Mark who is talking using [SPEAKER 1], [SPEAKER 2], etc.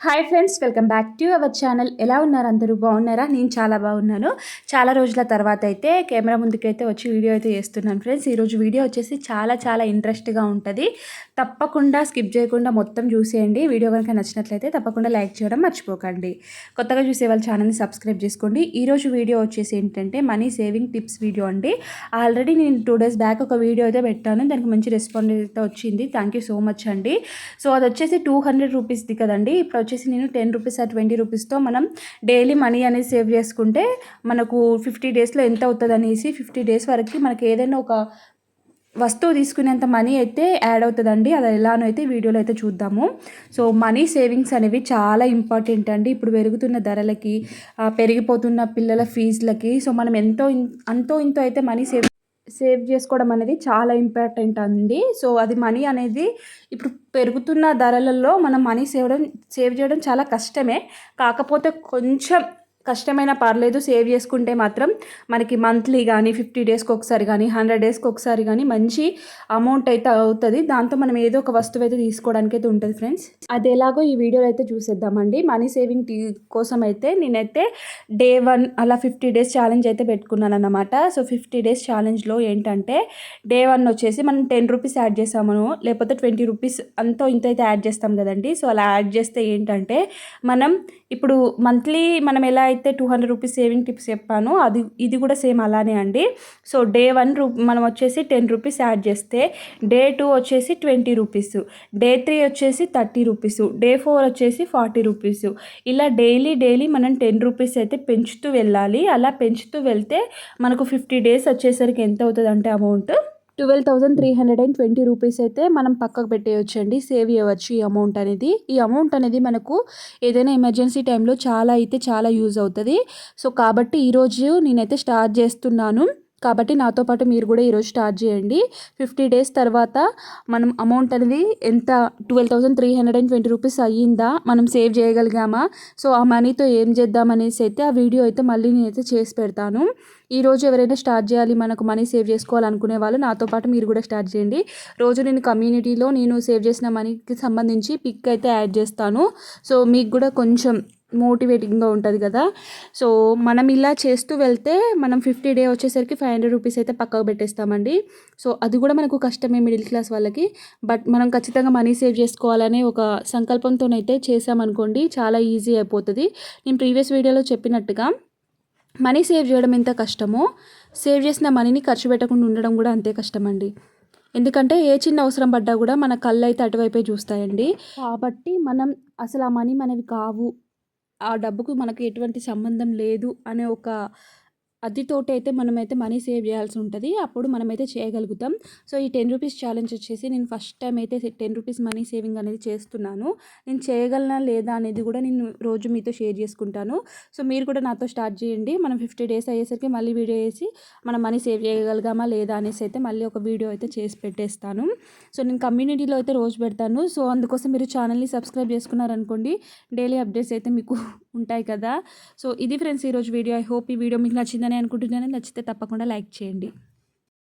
[SPEAKER 1] Hi friends welcome back to our channel. ఎలా ఉన్నారు అందరూ? బాగున్నారా? నేను చాలా బాగున్నాను. చాలా రోజుల తర్వాత అయితే కెమెరా ముందుకైతే వచ్చి వీడియో అయితే చేస్తున్నాను ఫ్రెండ్స్. ఈరోజు వీడియో వచ్చేసి చాలా చాలా ఇంట్రెస్ట్గా ఉంటుంది. తప్పకుండా స్కిప్ చేయకుండా మొత్తం చూసేయండి. వీడియో కనుక నచ్చినట్లయితే తప్పకుండా లైక్ చేయడం మర్చిపోకండి. కొత్తగా చూసే వాళ్ళ ఛానల్ని సబ్స్క్రైబ్ చేసుకోండి. ఈరోజు వీడియో వచ్చేసి ఏంటంటే మనీ సేవింగ్ టిప్స్ వీడియో అండి. ఆల్రెడీ నేను టూ డేస్ బ్యాక్ ఒక వీడియో అయితే పెట్టాను. దానికి మంచి రెస్పాండ్ అయితే వచ్చింది. థ్యాంక్ యూ సో మచ్ అండి. సో అది వచ్చేసి టూ హండ్రెడ్ రూపీస్ది కదండి. ఇప్పుడు వచ్చేసి నేను టెన్ రూపీస్ ఆ ట్వంటీ రూపీస్తో మనం డైలీ మనీ అనేది సేవ్ చేసుకుంటే మనకు ఫిఫ్టీ డేస్లో ఎంత అవుతుంది అనేసి ఫిఫ్టీ డేస్ వరకు మనకి ఏదైనా ఒక వస్తువు తీసుకునేంత మనీ అయితే యాడ్ అవుతుందండి. అది ఎలానో అయితే వీడియోలో అయితే చూద్దాము. సో మనీ సేవింగ్స్ అనేవి చాలా ఇంపార్టెంట్ అండి. ఇప్పుడు పెరుగుతున్న ధరలకి పెరిగిపోతున్న పిల్లల ఫీజులకి. సో మనం ఎంతో అంతో ఇంతో అయితే మనీ సేవ్ సేవ్ చేసుకోవడం అనేది చాలా ఇంపార్టెంట్ అండి. సో అది మనీ అనేది ఇప్పుడు పెరుగుతున్న ధరలలో మనం మనీ సేవడం సేవ్ చేయడం చాలా కష్టమే. కాకపోతే కొంచెం కష్టమైన పర్లేదు సేవ్ చేసుకుంటే మాత్రం మనకి మంత్లీ కానీ ఫిఫ్టీ డేస్కి ఒకసారి కానీ హండ్రెడ్ డేస్కి ఒకసారి కానీ మంచి అమౌంట్ అయితే అవుతుంది. దాంతో మనం ఏదో ఒక వస్తువు అయితే తీసుకోవడానికి అయితే ఉంటుంది ఫ్రెండ్స్. అది ఎలాగో ఈ వీడియోలో అయితే చూసేద్దామండి. మనీ సేవింగ్ టీ కోసం అయితే నేనైతే డే వన్ అలా ఫిఫ్టీ డేస్ ఛాలెంజ్ అయితే పెట్టుకున్నాను అనమాట సో ఫిఫ్టీ డేస్ ఛాలెంజ్లో ఏంటంటే డే వన్ వచ్చేసి మనం టెన్ రూపీస్ యాడ్ చేసామను లేకపోతే ట్వంటీ రూపీస్ అంతో ఇంత అయితే యాడ్ చేస్తాం కదండి. సో అలా యాడ్ చేస్తే ఏంటంటే మనం ఇప్పుడు మంత్లీ మనం ఎలా అయితే two hundred rupees saving tips చెప్పాను. అది ఇది కూడా సేమ్ అలానే అండి. సో డే వన్ రూ మనం వచ్చేసి టెన్ రూపీస్ యాడ్ చేస్తే డే టూ వచ్చేసి ట్వంటీ రూపీస్ డే త్రీ వచ్చేసి థర్టీ రూపీస్ డే ఫోర్ వచ్చేసి ఫార్టీ రూపీస్. ఇలా డైలీ డైలీ మనం టెన్ రూపీస్ అయితే పెంచుతూ వెళ్ళాలి. అలా పెంచుతూ వెళ్తే మనకు ఫిఫ్టీ డేస్ వచ్చేసరికి ఎంత అవుతుంది అంటే amount? Twelve thousand three hundred and twenty rupees అయితే మనం పక్కకు పెట్టేయచ్చు అండి సేవ్ చేయవచ్చు ఈ అమౌంట్ అనేది. ఈ అమౌంట్ అనేది మనకు ఏదైనా ఎమర్జెన్సీ టైంలో చాలా అయితే చాలా యూజ్ అవుతుంది. సో కాబట్టి ఈరోజు నేనైతే స్టార్ట్ చేస్తున్నాను. కాబట్టి నాతో పాటు మీరు కూడా ఈరోజు స్టార్ట్ చేయండి. ఫిఫ్టీ డేస్ తర్వాత మనం అమౌంట్ అనేది ఎంత? Twelve thousand three hundred and twenty rupees అయ్యిందా? మనం సేవ్ చేయగలిగామా? సో ఆ మనీతో ఏం చేద్దాం అనేసి అయితే ఆ వీడియో అయితే మళ్ళీ నేనైతే చేసి పెడతాను. ఈరోజు ఎవరైనా స్టార్ట్ చేయాలి మనకు మనీ సేవ్ చేసుకోవాలనుకునే వాళ్ళు నాతో పాటు మీరు కూడా స్టార్ట్ చేయండి. రోజు నేను కమ్యూనిటీలో నేను సేవ్ చేసిన మనీకి సంబంధించి పిక్ అయితే యాడ్ చేస్తాను. సో మీకు కూడా కొంచెం మోటివేటింగ్గా ఉంటుంది కదా. సో మనం ఇలా చేస్తూ వెళ్తే మనం ఫిఫ్టీ డే వచ్చేసరికి ఫైవ్ హండ్రెడ్ రూపీస్ అయితే పక్కకు పెట్టేస్తామండి. సో అది కూడా మనకు కష్టమే మిడిల్ క్లాస్ వాళ్ళకి. బట్ మనం ఖచ్చితంగా మనీ సేవ్ చేసుకోవాలనే ఒక సంకల్పంతోనైతే చేసామనుకోండి చాలా ఈజీ అయిపోతుంది. నేను ప్రీవియస్ వీడియోలో చెప్పినట్టుగా మనీ సేవ్ చేయడం ఎంత కష్టమో సేవ్ చేసిన మనీని ఖర్చు పెట్టకుండా ఉండడం కూడా అంతే కష్టం అండి ఎందుకంటే ఏ చిన్న అవసరం పడ్డా కూడా మన కళ్ళు అయితే అటువైపే చూస్తాయండి. కాబట్టి మనం అసలు ఆ మనీ మనవి కావు ఆ డబ్బుకు మనకు ఎటువంటి సంబంధం లేదు అనే ఒక అదితోటి అయితే మనమైతే మనీ సేవ్ చేయాల్సి ఉంటుంది. అప్పుడు మనమైతే చేయగలుగుతాం. సో ఈ టెన్ రూపీస్ ఛాలెంజ్ వచ్చేసి నేను ఫస్ట్ టైం అయితే టెన్ రూపీస్ మనీ సేవింగ్ అనేది చేస్తున్నాను. నేను చేయగలనా లేదా అనేది కూడా నేను రోజు మీతో షేర్ చేసుకుంటాను. సో మీరు కూడా నాతో స్టార్ట్ చేయండి. మనం ఫిఫ్టీ డేస్ అయ్యేసరికి మళ్ళీ వీడియో వేసి మనం మనీ సేవ్ చేయగలిగామా లేదా అనేసి అయితే మళ్ళీ ఒక వీడియో అయితే చేసి పెట్టేస్తాను. సో నేను కమ్యూనిటీలో అయితే రోజు పెడతాను. సో అందుకోసం మీరు ఛానల్ని సబ్స్క్రైబ్ చేసుకున్నారనుకోండి డైలీ అప్డేట్స్ అయితే మీకు ఉంటాయి కదా. సో ఇది ఫ్రెండ్స్ ఈరోజు వీడియో. ఐ హోప్ ఈ వీడియో మీకు నచ్చిందని అనుకుంటున్నాను. నచ్చితే తప్పకుండా లైక్ చేయండి.